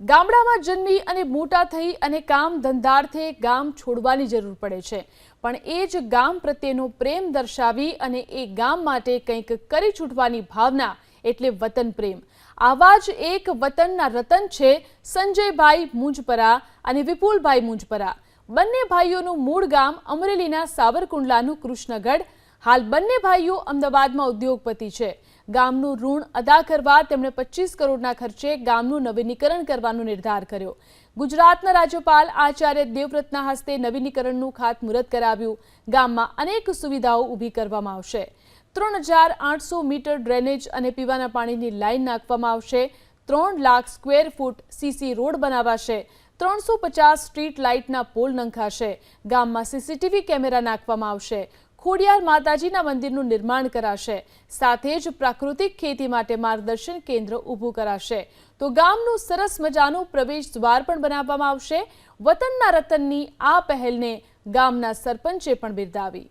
ગામડામાં જન્મી અને મોટા થઈ અને કામ ધંધાર્થે ગામ છોડવાની જરૂર પડે છે. પણ એ જ ગામ પ્રત્યેનો પ્રેમ દર્શાવી અને એ ગામ માટે કંઈક કરી છૂટવાની ભાવના એટલે વતન પ્રેમ. આવા જ એક વતનના રતન છે સંજયભાઈ મુંજપરા અને વિપુલભાઈ મુંજપરા. બંને ભાઈઓનું મૂળ ગામ અમરેલીના સાવરકુંડલાનું કૃષ્ણગઢ હાલ બંને ભાઈઓ અમદાવાદમાં ઉદ્યોગપતિ છે. ગામનું ઋણ અદા કરવા તેમણે પચીસ કરોડના ખર્ચે ગામનું નવીનીકરણ કરવાનો નિર્ધાર કર્યો. ગુજરાતના રાજ્યપાલ આચાર્ય દેવવ્રતના હસ્તે નવીનીકરણનું ખાતમુહૂર્ત કરાવ્યું. ગામમાં અનેક સુવિધાઓ ઊભી કરવામાં આવશે. ત્રણ હજાર આઠસો મીટર ડ્રેનેજ અને પીવાના પાણીની લાઇન નાખવામાં આવશે. ત્રણ lakh square foot CC road બનાવાશે. ત્રણસો પચાસ સ્ટ્રીટ લાઇટના પોલ નંખાશે. ગામમાં સીસીટીવી કેમેરા નાખવામાં આવશે. ખોડિયાર માતાજીના મંદિરનું નિર્માણ કરાશે. સાથે જ પ્રાકૃતિક ખેતી માટે માર્ગદર્શન કેન્દ્ર ઊભું કરાશે. તો ગામનું સરસ મજાનું પ્રવેશ દ્વાર પણ બનાવવામાં આવશે. વતનના રતનની આ પહેલને ગામના સરપંચે પણ બિરદાવી.